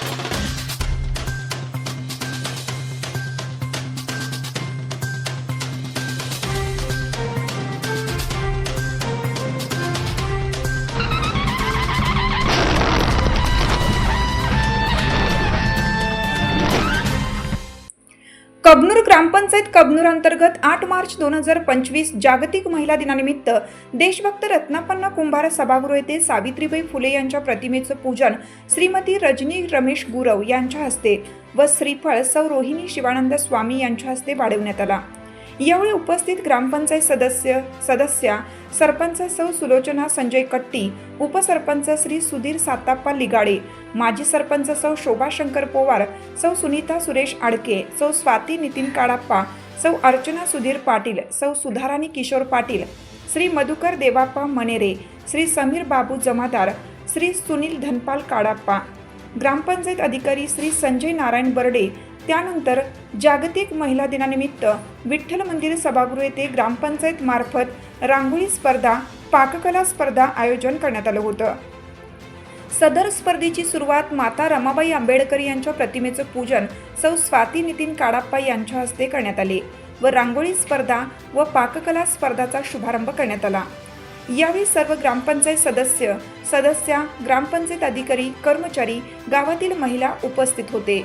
Thank you. Kabnur ग्रामपंचायत कबनूर अंतर्गत आठ मार्च दोन हजार पंचवीस जागतिक महिला दिनानिमित्त देशभक्त रत्नापन्न कुंभार सभागृह येथे सावित्रीबाई फुले यांच्या प्रतिमेचं पूजन श्रीमती रजनी रमेश गुरव यांच्या हस्ते व श्रीफळ सौ रोहिणी शिवानंद स्वामी यांच्या हस्ते वाढवण्यात आला. यावेळी उपस्थित ग्रामपंचायत सदस्य सदस्या सरपंच सौ सुलोचना संजय कट्टी उपसरपंच श्री सुधीर साताप्पा लिगाडे माजी सरपंच सौ शोभा शंकर पोवार सौ सुनीता सुरेश आडके सौ स्वाती नितीन काडाप्पा सौ अर्चना सुधीर पाटील सौ सुधाराणी किशोर पाटील श्री मधुकर देवाप्पा मनेरे श्री समीर बाबू जमादार श्री सुनील धनपाल काडाप्पा ग्रामपंचायत अधिकारी श्री संजय नारायण बर्डे त्यानंतर जागतिक महिला दिनानिमित्त विठ्ठल मंदिर सभागृह येथे ग्रामपंचायत मार्फत रांगोळी स्पर्धा पाककला स्पर्धा आयोजन करण्यात आलं होतं. सदर स्पर्धेची सुरुवात माता रमाबाई आंबेडकर यांच्या प्रतिमेचं पूजन सौ स्वाती नितीन काडाप्पा यांच्या हस्ते करण्यात आले व रांगोळी स्पर्धा व पाककला स्पर्धाचा शुभारंभ करण्यात आला. यावेळी सर्व ग्रामपंचायत सदस्य सदस्या ग्रामपंचायत अधिकारी कर्मचारी गावातील महिला उपस्थित होते.